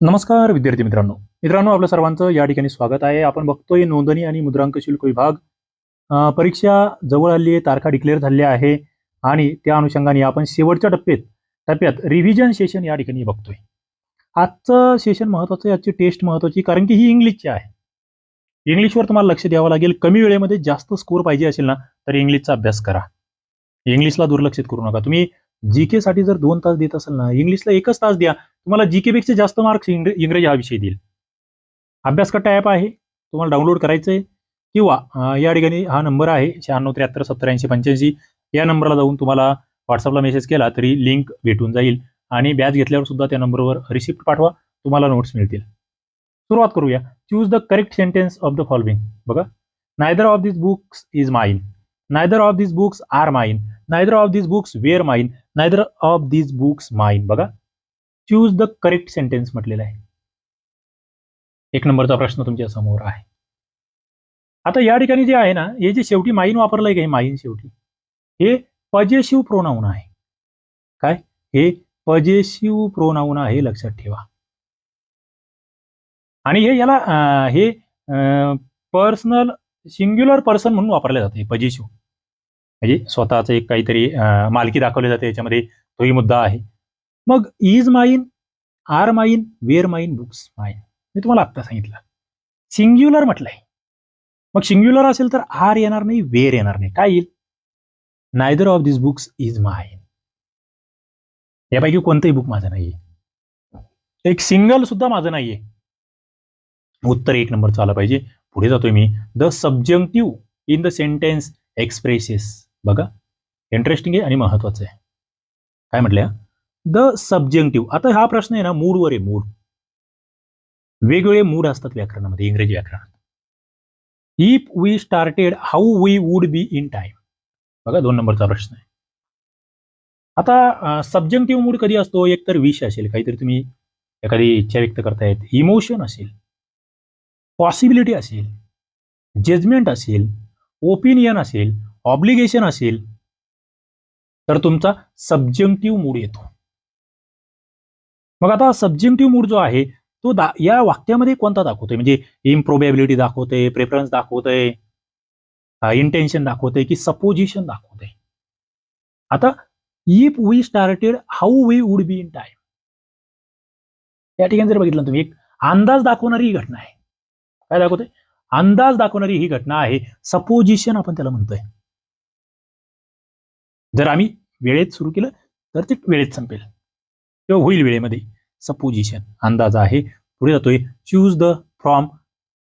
नमस्कार विद्यार्थी मित्रांनो. मित्रांनो आपलं सर्वांचं या ठिकाणी स्वागत आहे. आपण बघतोय नोंदणी आणि मुद्रांक शुल्क विभाग परीक्षा जवळ आली आहे तारखा डिक्लेअर झाल्या आहे आणि त्या अनुषंगाने आपण शेवटच्या टप्प्यात टप्प्यात रिव्हिजन सेशन या ठिकाणी बघतोय. आजचं सेशन महत्वाचं आजची टेस्ट महत्वाची कारण की ही इंग्लिशची आहे. इंग्लिशवर तुम्हाला लक्ष द्यावं लागेल. कमी वेळेमध्ये जास्त स्कोर पाहिजे असेल ना तर इंग्लिशचा अभ्यास करा. इंग्लिशला दुर्लक्षित करू नका. तुम्ही जी के साठी जर दोन तास देत असाल ना इंग्लिशला एकच तास द्या तुम्हाला जी के पेक्षा जास्त मार्क्स इंग्रजी हा विषय देईल. अभ्यासकट्टा ऍप ॲप आहे तुम्हाला डाउनलोड करायचं आहे किंवा या ठिकाणी हा नंबर आहे शहाण्णव त्र्याहत्तर सत्तर ऐंशी पंच्याऐंशी या नंबरला जाऊन तुम्हाला व्हॉट्सअपला मेसेज केला तरी लिंक भेटून जाईल. आणि बॅच घेतल्यावर सुद्धा त्या नंबरवर रिसिप्ट पाठवा तुम्हाला नोट्स मिळतील. सुरुवात करूया. Choose the correct sentence of the following बघा. Neither of this books is mine neither of this books are mine neither of this books were mine neither of these books mine बघा. Choose the correct sentence म्हटलेलं आहे. एक नंबरचा प्रश्न तुमच्यासमोर आहे. आता या ठिकाणी जे आहे ना हे जे शेवटी माईन वापरलंय आहे हे माईन शेवटी? हे पजेशिव प्रोनाऊन आहे. काय? हे पजेशिव प्रोनाऊन आहे लक्षात ठेवा. आणि हे याला हे पर्सनल सिंग्युलर पर्सन म्हणून वापरले जाते पजेशिव. म्हणजे स्वतःचं एक काहीतरी मालकी दाखवली जाते याच्यामध्ये तोही मुद्दा आहे. मग इज माईन आर माईन वेअर माईन बुक्स माईन मी तुम्हाला आत्ता सांगितलं. सिंग्युलर म्हटलंय. मग सिंग्युलर असेल तर आर येणार नाही वेअर येणार नाही. काय येईल? Neither of this books is mine यापैकी कोणतंही बुक माझं नाहीये. एक सिंगल सुद्धा माझं नाहीये. उत्तर एक नंबरचं आलं पाहिजे. पुढे जातोय मी. The subjunctive in the sentence expresses बघा इंटरेस्टिंग आहे आणि महत्वाचं आहे. काय म्हटलं द सब्जेक्टिव्ह आता हा प्रश्न आहे ना मूडवर आहे मूड वेगवेगळे मूड असतात व्याकरणामध्ये इंग्रजी व्याकरणात. If we started how we would be in time बघा दोन नंबरचा प्रश्न आहे. आता सब्जेक्टिव्ह मूड कधी असतो? एकतर विष असेल काहीतरी तुम्ही एखादी इच्छा व्यक्त करतायत इमोशन असेल पॉसिबिलिटी असेल जजमेंट असेल ओपिनियन असेल ऑब्लिगेशन असेल तर तुमचा सब्जंक्टिव्ह मूड येतो. मग आता सब्जेक्टिव्ह मूड जो आहे तो दा या वाक्यामध्ये कोणता दाखवतोय? म्हणजे इम्प्रोबॅबिलिटी दाखवतोय प्रेफरन्स दाखवतोय इंटेन्शन दाखवतोय की सपोजिशन दाखवतोय? आता if we started how we would be in time या ठिकाणी जर बघितलं तुम्ही एक अंदाज दाखवणारी ही घटना आहे. काय दाखवतोय? अंदाज दाखवणारी ही घटना आहे सपोजिशन आपण त्याला म्हणतोय. जर आम्ही वेळेत सुरू केलं तर ते वेळेत संपेल. किंवा होईल वेळेमध्ये. सपोजिशन. अंदाज आहे. पुढे जातोय. Choose the from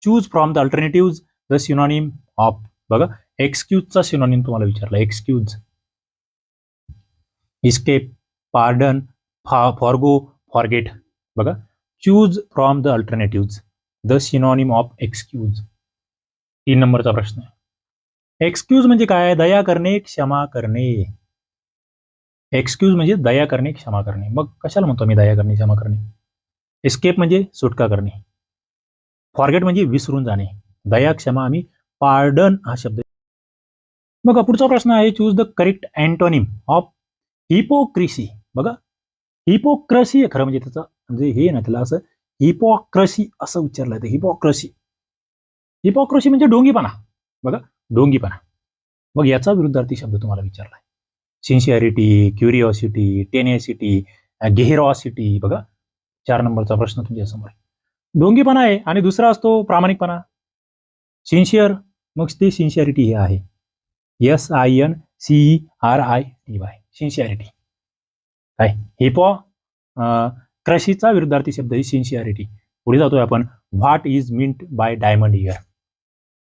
choose from the alternative the synonym of बघा. एक्सक्यूजचा सिनॉनिम तुम्हाला विचारला. Excuse escape pardon forgo forget बघा. Choose from the alternative the synonym of excuse तीन नंबरचा प्रश्न आहे. एक्सक्यूज म्हणजे काय? दया करणे क्षमा करणे. एक्सक्यूज म्हणजे दया करणे क्षमा करणे. मग कशाला म्हणतो मी दया करणे क्षमा करणे? एस्केप म्हणजे सुटका करणे. फॉरगेट म्हणजे विसरून जाणे. दया क्षमा आम्ही पार्डन हा शब्द मग पुढचा प्रश्न आहे choose the correct antonym of hypocrisy बघा हिपोक्रसी खरं म्हणजे त्याचं म्हणजे हे ना त्याला असं हिपोक्रसी असं उच्चारलं जातं. हिपोक्रसी हिपोक्रसी म्हणजे डोंगीपणा. बघा डोंगीपणा. मग याचा विरुद्धार्थी शब्द तुम्हाला विचारलाय सिन्सिअरिटी क्युरिओसिटी टेनिसिटी गेहिरॉसिटी बघा. चार नंबरचा प्रश्न तुमच्यासमोर डोंगीपणा आहे आणि दुसरा असतो प्रामाणिकपणा. सिन्शियर मग ते सिन्सिअरिटी हे आहे. S I N C R I T Y sincerity. काय? हिपॉ क्रशीचा विरुद्धार्थी शब्द ही सिन्सिअरिटी. पुढे जातोय आपण. What is meant by diamond year?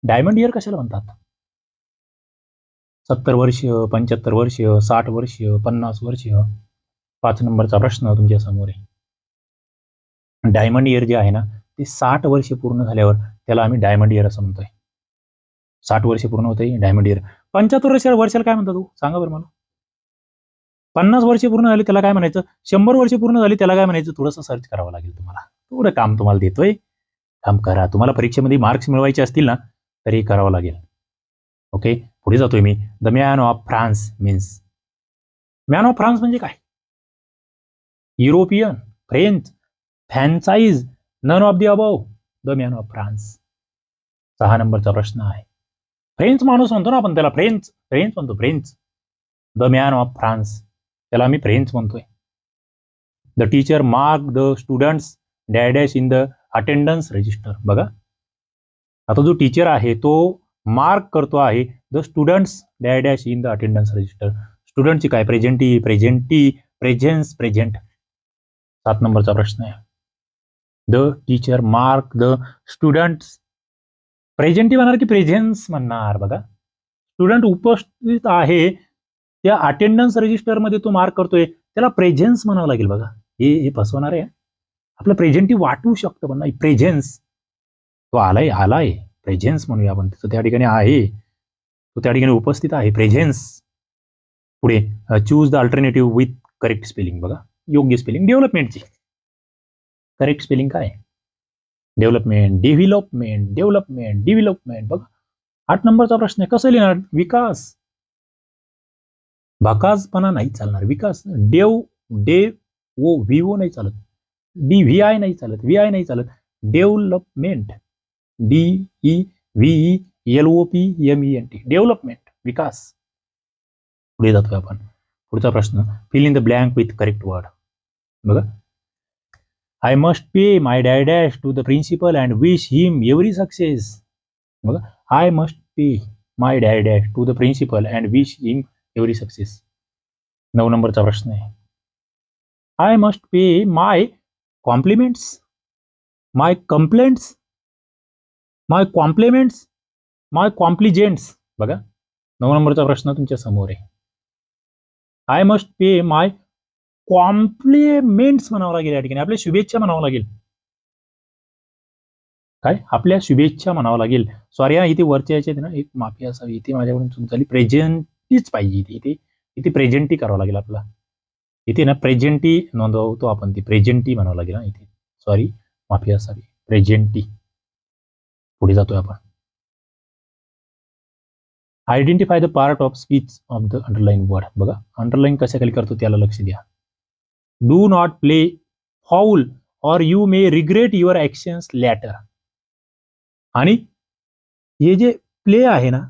Diamond year कशाला म्हणतात? सत्तर वर्ष पंच्याहत्तर वर्ष साठ वर्ष पन्नास वर्ष पाच नंबरचा प्रश्न तुमच्यासमोर आहे. डायमंड इयर जे आहे ना ते साठ वर्ष पूर्ण झाल्यावर त्याला आम्ही डायमंड इयर असं म्हणतोय. साठ वर्ष पूर्ण होते डायमंड इयर. पंच्याहत्तर वर्ष वर्षाला काय म्हणता तू? सांगा बरं मला. पन्नास वर्ष पूर्ण झाली त्याला काय म्हणायचं? शंभर वर्ष पूर्ण झाली त्याला काय म्हणायचं? थोडंसं सर्च करावं लागेल तुम्हाला. थोडं काम तुम्हाला देतोय. काम करा. तुम्हाला परीक्षेमध्ये मार्क्स मिळवायचे असतील ना तरी करावं लागेल. ओके पुढे जातोय मी. The man of France means man of France म्हणजे काय? European French fancies none of the above the man of France सहा नंबरचा प्रश्न आहे. फ्रेंच माणूस म्हणतो ना आपण त्याला फ्रेंच फ्रेंच म्हणतो French the man of France त्याला आम्ही फ्रेंच म्हणतोय. The teacher mark the students dash dash in the attendance register बघा. आता जो टीचर आहे तो मार्क करतो आहे. The students dash dash in the attendance register. स्टुडंटची काय? Presenty presenty presence present. सात नंबरचा प्रश्न आहे. The teacher mark the students. Presenty म्हणणार की प्रेझेन्स म्हणणार बघा. स्टुडंट उपस्थित आहे. त्या अटेंडन्स रजिस्टरमध्ये तो मार्क करतोय. त्याला प्रेझेन्स म्हणावं लागेल बघा. हे हे फसवणार आहे. आपलं प्रेझेंटी वाटू शकतं पण नाही. प्रेझेन्स तो आलाय आलाय. प्रेझेन्स म्हणूया आपण. तो त्या ठिकाणी आहे. तो त्या ठिकाणी उपस्थित आहे. प्रेझेन्स पुढे choose the alternative with correct spelling बघा. योग्य स्पेलिंग डेव्हलपमेंटची करेक्ट स्पेलिंग काय? डेव्हलपमेंट डेव्हलपमेंट डेव्हलपमेंट डेव्हलपमेंट बघा. आठ नंबरचा प्रश्न आहे. कसं लिहिणार? विकास. भाकासपणा नाही चालणार. विकास. Dev D O V O नाही चालत. डी व्ही आय नाही चालत. व्ही आय नाही चालत. Development D E V L O P M E N T development विकास. पुढे जातोय आपण. पुढचा प्रश्न. Fill in the blank with correct word बघा. I must pay my dash dash to the principal and wish him every success बघा. I must pay my dash dash to the principal and wish him every success नऊ नंबरचा प्रश्न आहे. I must pay my compliments my complaints my compliments my compliments. बघा नऊ नंबरचा प्रश्न तुमच्यासमोर आहे. I must pay my compliments म्हणावं लागेल या ठिकाणी. आपल्या शुभेच्छा म्हणावं लागेल. काय? आपल्या शुभेच्छा म्हणावं लागेल. सॉरी हा इथे वरच्या याच्यात ना एक माफी असावी. इथे माझ्याकडून चूक झाली. प्रेझेंटीच पाहिजे इथे. इथे इथे प्रेझेंटी करावं लागेल आपला इथे ना प्रेझेंटी नोंदवतो आपण ती. प्रेझेंटी म्हणावं लागेल ना इथे. सॉरी माफी असावी. प्रेझेंटी पुढे जातोय आपण. Identify the part of speech of the underline word बघा अंडरलाईन कशाखाली करतो त्याला लक्ष द्या. Do not play foul or you may regret your actions later आणि हे जे प्ले आहे ना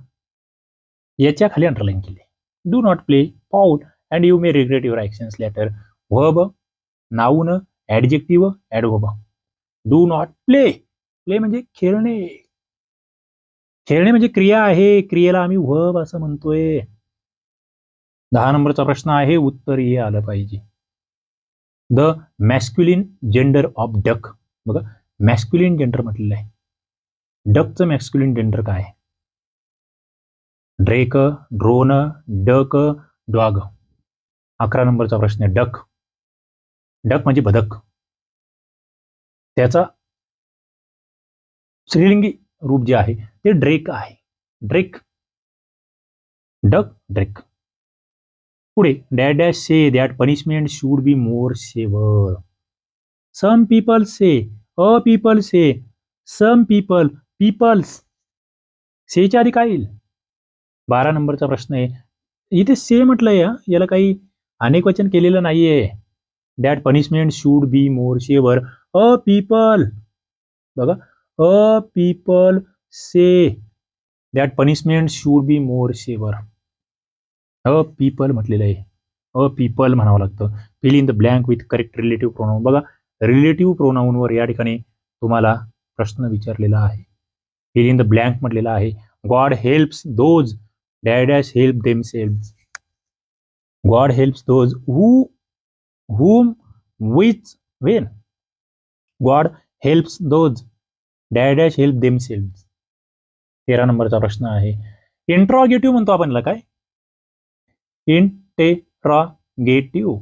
याच्या खाली अंडरलाईन केले do not play foul and you may regret your actions later verb noun adjective adverb do not play play म्हणजे खेळणे. खेळणे म्हणजे क्रिया आहे. क्रियेला आम्ही व्हब असं म्हणतोय. दहा नंबरचा प्रश्न आहे. उत्तर हे आलं पाहिजे. The masculine gender of duck बघा मॅस्क्युलिन जेंडर म्हटलेलं आहे. डकचं मॅस्क्युलिन जेंडर काय? आहे ड्रेक ड्रोन डक डॉग अकरा नंबरचा प्रश्न आहे. डक डक म्हणजे बदक. त्याचा श्रीलिंगी रूप जे आहे ते ड्रेक आहे. ड्रेक. Duck drake. पुढे dad dash says that punishment should be more severe. Some people says a people says some people peoples. सेच्या आधी काय येईल? बारा नंबरचा प्रश्न आहे. इथे से म्हटलंय याला काही अनेक वचन केलेलं नाहीये. That punishment should be more severe. A people. बघा a people say. That punishment should be more severe a people म्हटलेलं आहे. अ पीपल म्हणावं लागतं. Fill in the blank with correct relative pronoun बघा रिलेटिव्ह प्रोनाऊनवर या ठिकाणी तुम्हाला प्रश्न विचारलेला आहे. फिल इन द ब्लँक म्हटलेला आहे. God helps those dash help them self God helps those who whom with when God helps those dash dash help them self तेरा नंबरचा प्रश्न आहे. इंट्रॉगेटिव्ह म्हणतो आपण काय? इंटेट्रॉगेटिव्ह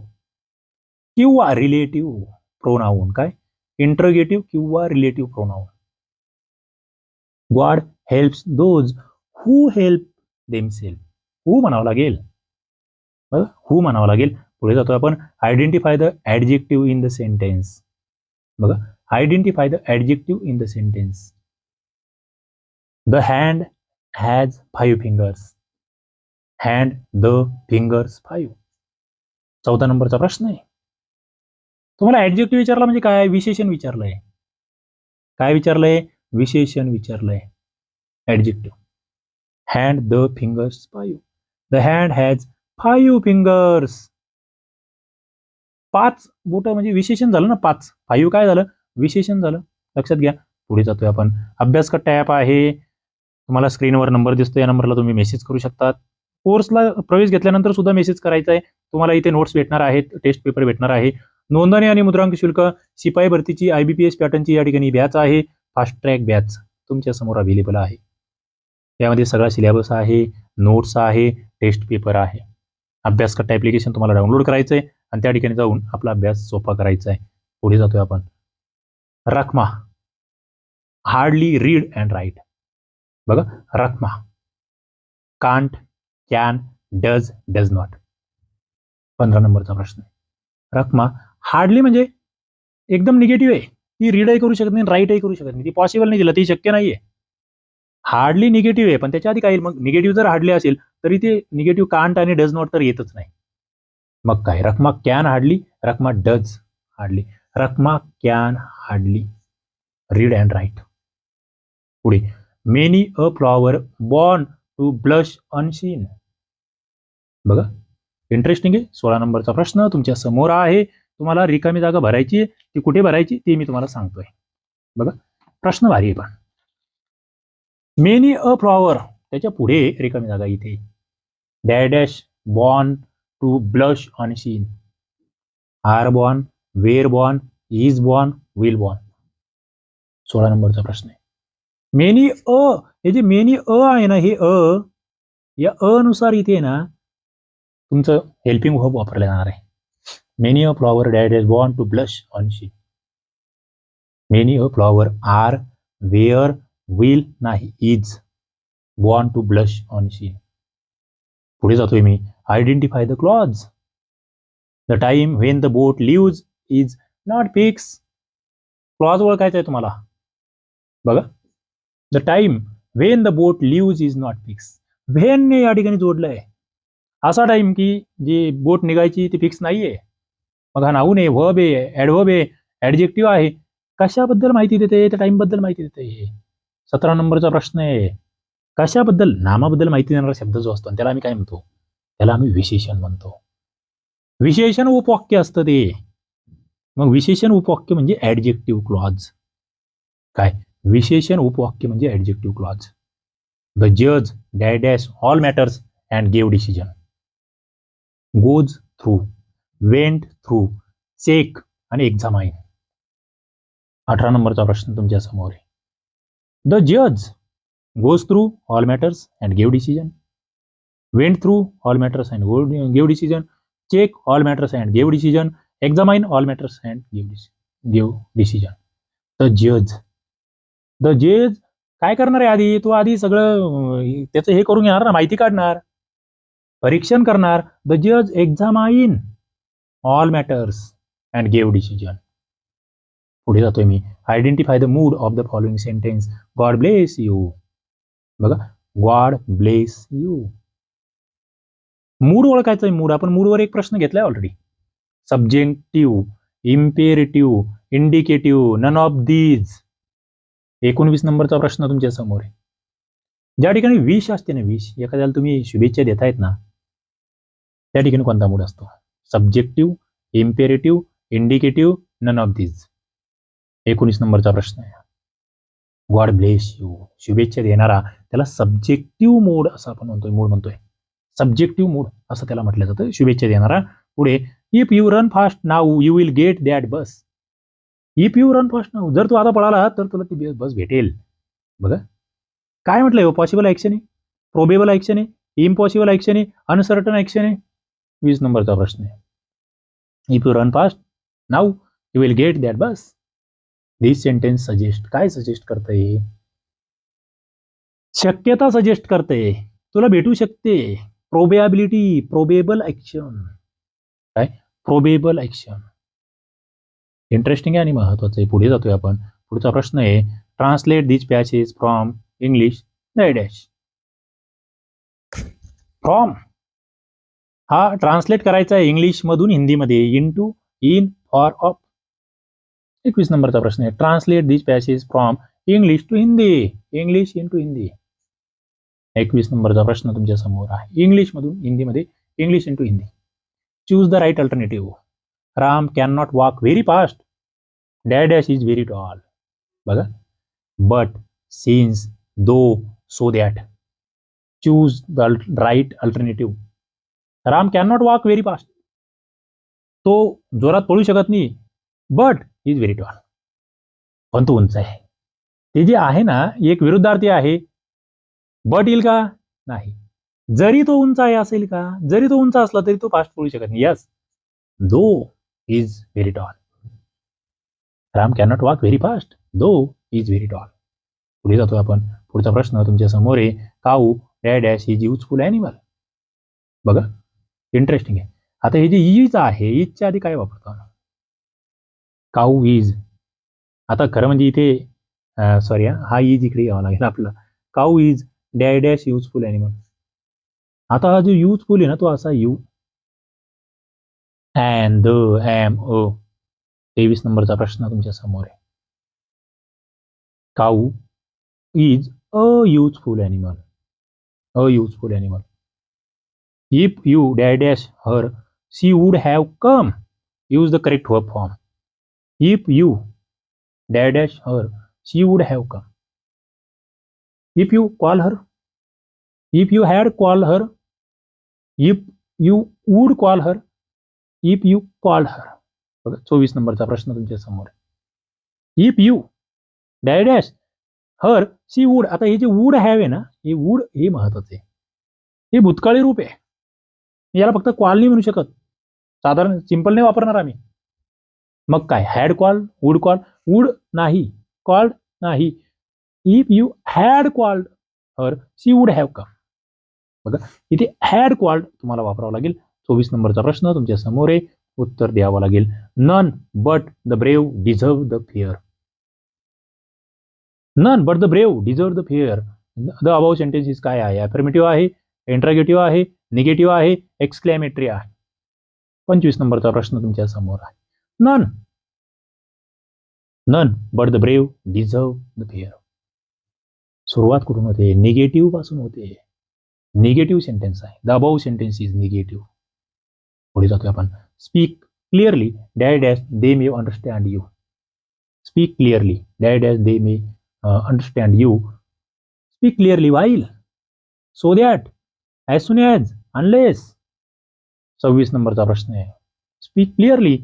किंवा रिलेटिव्ह प्रोनाऊन काय? इंट्रोगेटिव्ह किंवा relative pronoun God helps those who help them self who म्हणावं लागेल? हू म्हणावं लागेल. पुढे जातो आपण. Identify the adjective in the sentence बघा identify the adjective in the sentence the hand has five fingers hand the fingers five चौदा नंबरचा प्रश्न आहे. तुम्हाला ऍडजेक्टिव्ह विचारला म्हणजे काय? विशेषण विचारलंय. काय विचारलंय? विशेषण विचारलंय. Adjective hand the fingers five the hand has five fingers पाच बोट म्हणजे विशेषण झालं ना पाच. फाईव्ह काय झालं? विशेषण झालं. लक्षात घ्या. पुढे जातोय आपण. अभ्यास कट्टा ॲप आहे. तुम्हाला स्क्रीनवर नंबर दिसतो या नंबरला तुम्ही मेसेज करू शकतात. कोर्सला प्रवेश घेतल्यानंतर सुद्धा मेसेज करायचा आहे. तुम्हाला इथे नोट्स भेटणार आहेत. टेस्ट पेपर भेटणार आहे. नोंदणी आणि मुद्रांक शुल्क शिपाई भरतीची आय बी पी एस पॅटर्नची या ठिकाणी बॅच आहे. फास्ट ट्रॅक बॅच तुमच्यासमोर अवेलेबल आहे. यामध्ये सगळा सिलेबस आहे नोट्स आहे टेस्ट पेपर आहे. अभ्यास कट्टा ॲप्लिकेशन तुम्हाला डाउनलोड करायचं आहे आणि त्या ठिकाणी जाऊन आपला अभ्यास सोपा करायचा आहे. पुढे जातोय आपण. Rakhma. Hardly read and write बघा Rakhma. Can't can does does not पंधरा नंबरचा प्रश्न रखमा हार्डली म्हणजे एकदम निगेटिव्ह आहे. ती रीडही करू शकत नाही राईटही करू शकत नाही. ती पॉसिबल नाही तिला ती शक्य नाहीये. हार्डली निगेटिव्ह आहे पण त्याच्या आधी काही मग निगेटिव्ह जर हार्डली असेल तरी ते निगेटिव्ह कांट आणि डज नॉट तर येतच नाही. मग काय? Rakhma can hardly Rakhma does hardly Rakhma can hardly read and write पुढे. Many a flower born to blush unseen बघा. इंटरेस्टिंग आहे. सोळा नंबरचा प्रश्न तुमच्यासमोर आहे. तुम्हाला रिकामी जागा भरायची आहे. ती कुठे भरायची? ते मी तुम्हाला सांगतोय. बघा. प्रश्न भारी आहे पण. मेनी अ फ्लॉवर त्याच्या पुढे रिकामी जागा इथे. Dash born to blush unseen are born were born is born will born सोळा नंबरचा प्रश्न आहे. मेनी अ हे जे मेनी अ आहे ना हे अ या अ नुसार इथे ना तुमचं हेल्पिंग वर्ब वापरलं जाणार आहे. Many a flower dad is born to blush unseen many a flower are were will नाही is born to blush unseen पुढे जातोय मी. Identify the clause the time when the boat lives is not fix clause ओळखायचा आहे तुम्हाला. बघा. The time when the boat lives is not fix व्हेनने या ठिकाणी जोडलंय. असा टाइम की जी बोट निघायची ती फिक्स नाहीये. मग हा नाऊन आहे व्हब आहे ॲडव्हब आहे ॲडजेक्टिव्ह आहे. कशाबद्दल माहिती देते त्या टाईमबद्दल माहिती देते सतरा नंबरचा प्रश्न आहे. कशाबद्दल? नामाबद्दल माहिती देणारा शब्द जो असतो आणि त्याला आम्ही काय म्हणतो? त्याला आम्ही विशेषण म्हणतो. विशेषण उपवाक्य असतं ते. मग विशेषण उपवाक्य म्हणजे ॲडजेक्टिव्ह क्लॉज काय? विशेषण उपवाक्य म्हणजे ॲडजेक्टिव्ह क्लॉज द जज dash all matters and gave decision goes through went through check आणि एक्झामाइन अठरा नंबरचा प्रश्न तुमच्या समोर आहे. द जज goes through all matters and gave decision went through all matters and gave decision check all matters and gave decision एक्झामाइन all matters and give give decision the जज the जज काय करणार आहे आधी? तो आधी सगळं त्याचं हे करून घेणार ना माहिती काढणार. परीक्षण करणार. द जज examine all matters and gave decision पुढे जातोय मी. Identify the mood of the following sentence God bless you बघा. गॉड ब्लेस यू मूड ओळखायचा आहे मूड आपण मूडवर एक प्रश्न घेतलाय already subjective imperative indicative none of these एकोणवीस नंबरचा प्रश्न तुमच्यासमोर आहे. ज्या ठिकाणी विष असते ना विष एखाद्याला तुम्ही शुभेच्छा देतायत ना त्या ठिकाणी कोणता मूड असतो? Subjective imperative indicative none of these एकोणीस नंबरचा प्रश्न आहे. गॉड ब्लेस यू शुभेच्छा देणारा त्याला सब्जेक्टिव्ह मूड असं आपण म्हणतोय मूड म्हणतोय. सब्जेक्टिव्ह मूड असं त्याला म्हटलं जातं. शुभेच्छा देणारा पुढे if you run fast now you will get that bus if you run fast now जर तू आता पळाला तर तुला ती बस भेटेल. बघा. काय म्हटलंय हो? पॉसिबल ॲक्शन आहे प्रोबेबल ॲक्शन आहे इम्पॉसिबल ॲक्शन आहे अनसर्टन ॲक्शन आहे वीस नंबरचा प्रश्न आहे. If you run fast now you will get that bus this sentence suggest काय सजेस्ट करतंय? शक्यता सजेस्ट करते तुला भेटू शकते. प्रोबेबिलिटी प्रोबेबल ॲक्शन काय? प्रोबेबल ॲक्शन इंटरेस्टिंग आहे आणि महत्वाचं आहे. पुढे जातोय आपण. पुढचा प्रश्न आहे translate this passage from English dash from हा ट्रान्सलेट करायचा आहे इंग्लिशमधून हिंदीमध्ये. In to in for of एकवीस नंबरचा प्रश्न आहे. Translate this passage from English to Hindi English in to Hindi एकवीस नंबरचा प्रश्न तुमच्यासमोर आहे. इंग्लिशमधून हिंदीमध्ये English in to Hindi choose the right alternative Ram can not walk very fast dad dash is very tall बघा but since though so that choose the right alternative Ram can not walk very fast तो जोरात पळू शकत नाही. But is very tall पण तो उंच आहे. ते जे आहे ना एक विरुद्धार्थी आहे. बट येईल का? नाही. जरी तो उंच आहे असेल का? जरी तो उंच असला तरी तो फास्ट पळू शकत नाही. Yes though is very tall Ram cannot walk very fast though is very tall पुढे जातो आपण. पुढचा प्रश्न तुमच्यासमोर आहे. Cow da dash is useful animal बघा. इंटरेस्टिंग आहे. आता हे जे इज आहे ईजच्या आधी काय वापरतो काऊ इज आता खरं म्हणजे इथे सॉरी हा इज इकडे यावा लागेल आपला. Cow is da dash useful animal आता हा जो युजफुल आहे ना तो असा U and the M a तेवीस नंबरचा प्रश्न तुमच्यासमोर आहे. Cow is a useful animal a useful animal if you da dash her she would have come use the correct verb form if you da dash her she would have come if you call her if you had call her if you would call her if you call her बघा चोवीस नंबरचा प्रश्न तुमच्यासमोर. If you da dash her she would आता हे जे wood have आहे ना हे वूड हे महत्त्वाचे हे भूतकाळी रूप आहे. याला फक्त कॉल नाही म्हणू शकत. साधारण सिंपल नाही वापरणार आम्ही. मग काय? Had call would call would नाही. कॉल्ड नाही. If you had called her she would have come बघा इथे हॅड क्वाल्ड तुम्हाला वापरावं लागेल. चोवीस नंबरचा प्रश्न तुमच्यासमोर आहे. उत्तर द्यावं लागेल. None but the brave deserve the fear none but the brave deserve the fear the above sentences काय आहे? अफर्मेटिव्ह आहे. इंट्रागेटिव्ह आहे. निगेटिव्ह आहे. एक्सक्लॅमेटरी आहे. पंचवीस नंबरचा प्रश्न तुमच्यासमोर आहे. None none but the brave deserve the fear सुरुवात कुठून होते? निगेटिव्हपासून होते. निगेटिव्ह सेंटेन्स आहे. The above sentence is negative पुढे जातोय आपण speak clearly da dash they may understand you speak clearly da dash they may understand you speak clearly while so that as soon as unless सव्वीस नंबरचा प्रश्न आहे. Speak clearly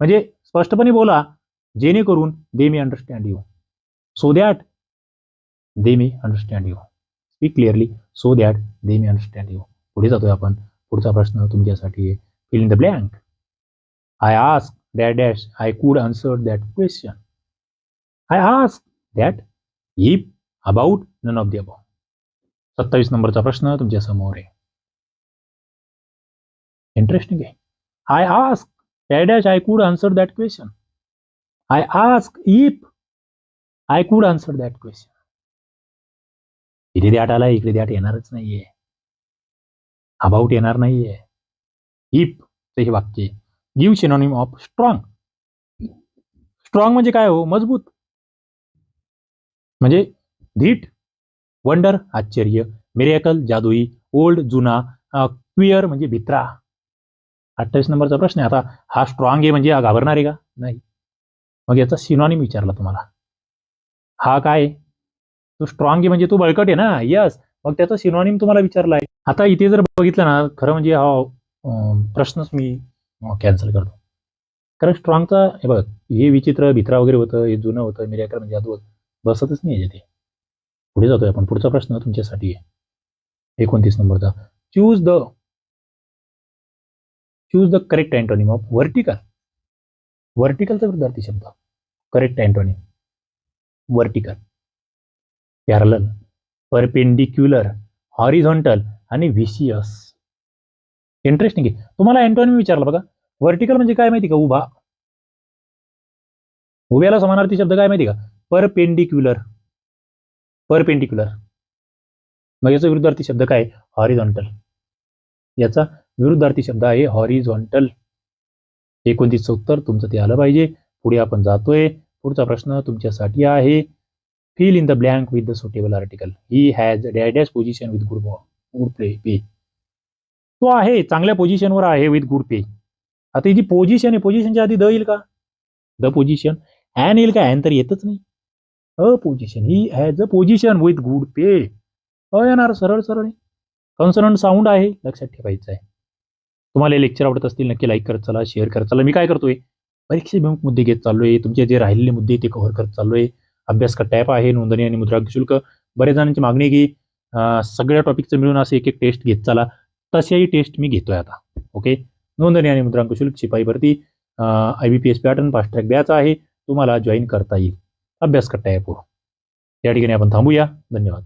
म्हणजे स्पष्टपणे बोला, जेणेकरून they may understand you so that they may understand you speak clearly so that they may understand you पुढे जातोय आपण. पुढचा प्रश्न तुमच्यासाठी fill in the blank I ask that dash I could answer that question I ask that hip about none of the about सत्तावीस नंबरचा प्रश्न तुमच्यासमोर आहे. इंटरेस्टिंग आहे. I ask that dash I could answer that question I ask if I could answer that question इथे that आला इकडे that येणारच नाहीये. अबाउट येणार नाहीये? इफ हे वाक्य give synonym of strong strong म्हणजे काय हो? मजबूत. म्हणजे धीट वंडर आश्चर्य मिरेकल जादुई ओल्ड जुना क्विअर म्हणजे भित्रा. अठ्ठावीस नंबरचा प्रश्न आहे. आता हा स्ट्रॉंग आहे म्हणजे हा घाबरणार आहे का? नाही. मग याचा सिनॉनिम विचारला तुम्हाला. हा काय? तू स्ट्रॉंग आहे म्हणजे तू बळकट आहे ना? यस मग त्याचा सिनॉनिम तुम्हाला विचारला आहे आता इथे जर बघितलं ना खरं म्हणजे हा प्रश्नच मी कॅन्सल करतो. कारण स्ट्रॉंगचा हे बघ हे विचित्र भित्रा वगैरे होतं हे जुनं होतं मिरेकल म्हणजे जादू बसतच नाही आहे ते पुढे जातोय आपण. पुढचा प्रश्न तुमच्यासाठी आहे. एकोणतीस नंबरचा. Choose the choose the correct antonym of vertical व्हर्टिकलचा विद्यार्थी शब्द. Correct antonym vertical parallel perpendicular horizontal आणि व्हिसियस. इंटरेस्टिंग आहे. तुम्हाला अँटोनिम विचारला बघा. व्हर्टिकल म्हणजे काय माहिती का? उभा. उभ्याला समानार्थी शब्द काय माहिती का? परपेंडिक्युलर परपेंडिक्युलर मग याचा विरुद्धार्थी शब्द काय? हॉरिझॉन्टल याचा विरुद्धार्थी शब्द आहे हॉरिझॉन्टल एकोणतीसचं उत्तर तुमचं ते आलं पाहिजे. पुढे आपण जातोय. पुढचा प्रश्न तुमच्यासाठी आहे. Fill in the blank with the suitable article he has dash position with good good play pay तो आहे चांगल्या पोझिशनवर आहे विथ गुड पे आता ही जी पोझिशन आहे पोझिशनच्या आधी द येईल का? द पोझिशन हॅन येईल का? हॅन तर येतच नाही. A position he has a position with good pay a येणार सरळ सरळ. कन्सनंट साऊंड आहे लक्षात ठेवायचं आहे. तुम्हाला हे लेक्चर आवडत असतील नक्की लाईक करत चला शेअर करत चला. मी काय करतोय? परीक्षेभिमुख मुद्दे घेत चाललोय. तुमचे जे राहिलेले मुद्दे ते कव्हर करत चाललोय. अभ्यास का टॅप आहे नोंदणी आणि मुद्रांक शुल्क. बऱ्याच जणांची मागणी की सगळ्या टॉपिकचं मिळून असं एक एक टेस्ट घेत चला. तशाही टेस्ट मी घेतोय आता. ओके नोंदणी आणि मुद्रांक शुल्क शिपाई भरती I B P S pattern fast track batch आहे. तुम्हाला जॉईन करता येईल. अभ्यास करता ॲपवर या ठिकाणी आपण थांबूया. धन्यवाद.